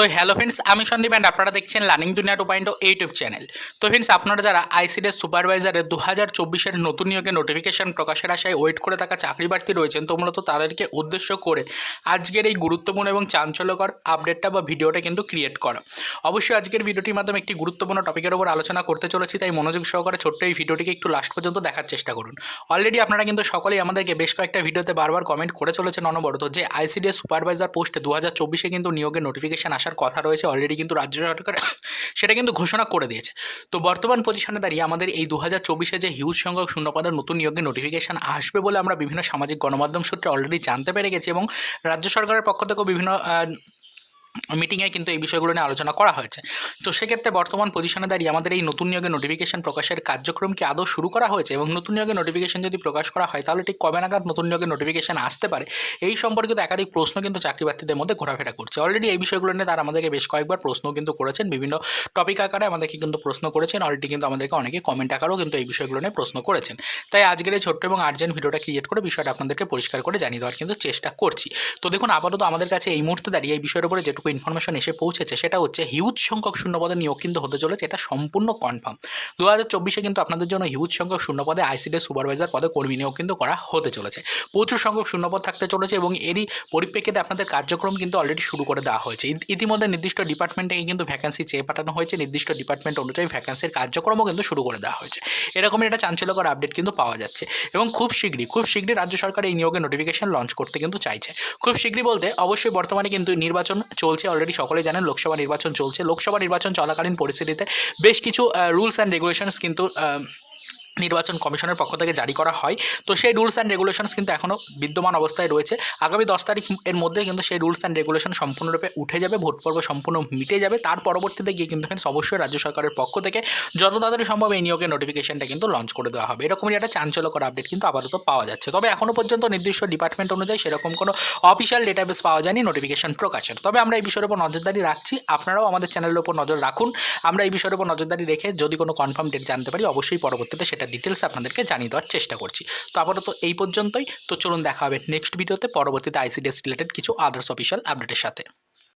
তো hello friends আমি Sandeep and আপনারা দেখছেন learning Duniya two point YouTube channel তো ফ্রেন্ডস আপনারা যারা আইসিডিএস সুপারভাইজারের দু হাজার চব্বিশের নতুন নিয়োগের নোটিফিকেশন প্রকাশের আশায় ওয়েট করে থাকা চাকরি প্রার্থী রয়েছেন, তো মূলত তাদেরকে উদ্দেশ্য করে আজকের এই গুরুত্বপূর্ণ এবং চাঞ্চল্যকর আপডেটটা বা ভিডিওটা কিন্তু ক্রিয়েট করা। অবশ্যই আজকের ভিডিওটির মাধ্যমে একটি গুরুত্বপূর্ণ টপিকের উপর আলোচনা করতে চলেছি, তাই মনোযোগ সহকারে ছোট্ট এই ভিডিওটিকে একটু লাস্ট পর্যন্ত দেখার চেষ্টা করুন। অলরেডি আপনারা কিন্তু সকলেই আমাদেরকে বেশ কয়েকটা ভিডিওতে বারবার কমেন্ট করে চলেছেন অনবরত যে আইসিডিএস সুপারভাইজার পোস্টে দু হাজার চব্বিশে কিন্তু নিয়োগের নোটিফিকেশন আসার কথা রয়েছে অলরেডি কিন্তু রাজ্য সরকার সেটা কিন্তু ঘোষণা করে দিয়েছে। তো বর্তমান পজিশনে দাঁড়িয়ে আমাদের এই দু হাজার চব্বিশে যে হিউজ সংখ্যক শূন্যপদের নতুন নিয়োগের নোটিফিকেশান আসবে বলে আমরা বিভিন্ন সামাজিক গণমাধ্যম সূত্রে অলরেডি জানতে পেরে গেছি এবং রাজ্য সরকারের পক্ষ থেকেও বিভিন্ন মিটিংয়ে কিন্তু এই বিষয়গুলো নিয়ে আলোচনা করা হয়েছে। তো সেক্ষেত্রে বর্তমান পজিশনে দাঁড়িয়ে আমাদের এই নতুন নিয়োগের নোটিফিকেশন প্রকাশের কার্যক্রম কি আদৌ শুরু করা হয়েছে এবং নতুন নিয়োগের নোটিফিকেশন যদি প্রকাশ করা হয়, তাহলে ঠিক কবে নাগাদ নতুন নিয়োগের নোটিফিকেশন আসতে পারে? এই সম্পর্কিত একাধিক প্রশ্ন কিন্তু চাকরি প্রার্থীদের মধ্যে ঘোরাফেরা করছে। অলরেডি এই বিষয়গুলো নিয়ে তারা আমাদেরকে বেশ কয়েকবার প্রশ্ন কিন্তু করেছেন। বিভিন্ন টপিক আকারে আমাদেরকে কিন্তু প্রশ্ন করেছেন। অলরেডি কিন্তু আমাদেরকে অনেকে কমেন্ট আকারেও কিন্তু এই বিষয়গুলো নিয়ে প্রশ্ন করেছেন। তাই আজকের এই ছোট্ট এবং আর্জেন্ট ভিডিওটা ক্রিয়েট করে বিষয়টা আপনাদেরকে পরিষ্কার করে জানিয়ে দেওয়ার কিন্তু চেষ্টা করছি। তো দেখুন, আপাতত আমাদের কাছে এই মুহূর্তে দাঁড়িয়ে এই বিষয়ের উপরে যেটুকু ইনফরমেশন এসে পৌঁছেছে, সেটা হচ্ছে হিউজ সংখ্যক শূন্যপদে নিয়োগ কিন্তু হতে চলেছে, এটা সম্পূর্ণ কনফার্ম দু হাজার চব্বিশে কিন্তু আপনাদের জন্য হিউজ সংখ্যক শূন্যপদে আইসিডি সুপারভাইজার পদে কর্মী নিয়োগ কিন্তু করা হতে চলেছে। প্রচুর সংখ্যক শূন্যপদ থাকতে চলেছে এবং এরই পরিপ্রেক্ষিতে আপনাদের কার্যক্রম কিন্তু অলরেডি শুরু করে দেওয়া হয়েছে। ইতিমধ্যে নির্দিষ্ট ডিপার্টমেন্ট কিন্তু ভ্যাকান্সি চেয়ে পাঠানো হয়েছে, নির্দিষ্ট ডিপার্টমেন্ট অনুযায়ী ভ্যাকান্সির কার্যক্রমও কিন্তু শুরু করে দেওয়া হয়েছে। এরকমই একটা চাঞ্চল্যকর আপডেট কিন্তু পাওয়া যাচ্ছে এবং খুব শীঘ্রই খুব শীঘ্রই রাজ্য সরকার এই নিয়োগের নোটিফিকেশন লঞ্চ করতে কিন্তু চাইছে। খুব শীঘ্রই বলতে অবশ্যই বর্তমানে কিন্তু নির্বাচন চলছে। অলরেডি সকলে জানেন লোকসভা নির্বাচন চলছে। লোকসভা নির্বাচন চলাকালীন পরিস্থিতিতে বেশ কিছু রুলস অ্যান্ড রেগুলেশনস কিন্তু নির্বাচন কমিশনের পক্ষ থেকে জারি করা হয়। তো সেই রুলস অ্যান্ড রেগুলেশনস কিন্তু এখনও বিদ্যমান অবস্থায় রয়েছে। আগামী দশ তারিখ এর মধ্যে কিন্তু সেই রুলস অ্যান্ড রেগুলেশন সম্পূর্ণরূপে উঠে যাবে, ভোট পর্ব সম্পূর্ণ মিটে যাবে। তার পরবর্তীতে গিয়ে কিন্তু ফ্রেন্ডস অবশ্যই রাজ্য সরকারের পক্ষ থেকে যত তাড়াতাড়ি সম্ভব এই নিয়োগের নোটিফিকেশনটা কিন্তু লঞ্চ করে দেওয়া হবে। এরকমই একটা চাঞ্চল্যকর আপডেট কিন্তু আপাতত পাওয়া যাচ্ছে। তবে এখনও পর্যন্ত নির্দিষ্ট ডিপার্টমেন্ট অনুযায়ী সেরকম কোনো অফিসিয়াল ডেটাবেস পাওয়া যায়নি নোটিফিকেশন প্রকাশের। তবে আমরা এই বিষয়ের উপর নজরদারি রাখছি। আপনারাও আমাদের চ্যানেলের উপর নজর রাখুন। আমরা এই বিষয়ের উপর নজরদারি রেখে যদি কোনো কনফার্ম ডেট জানতে পারি, অবশ্যই পরবর্তীতে সেটা ডিটেলস আপনাদেরকে জানিয়ে দেওয়ার চেষ্টা করছি। তো আপাতত এই পর্যন্তই। তো চলুন দেখা হবে নেক্সট ভিডিওতে পরবর্তীতে আইসিডিএস রিলেটেড কিছু আদার্স অফিসিয়াল আপডেটের সাথে।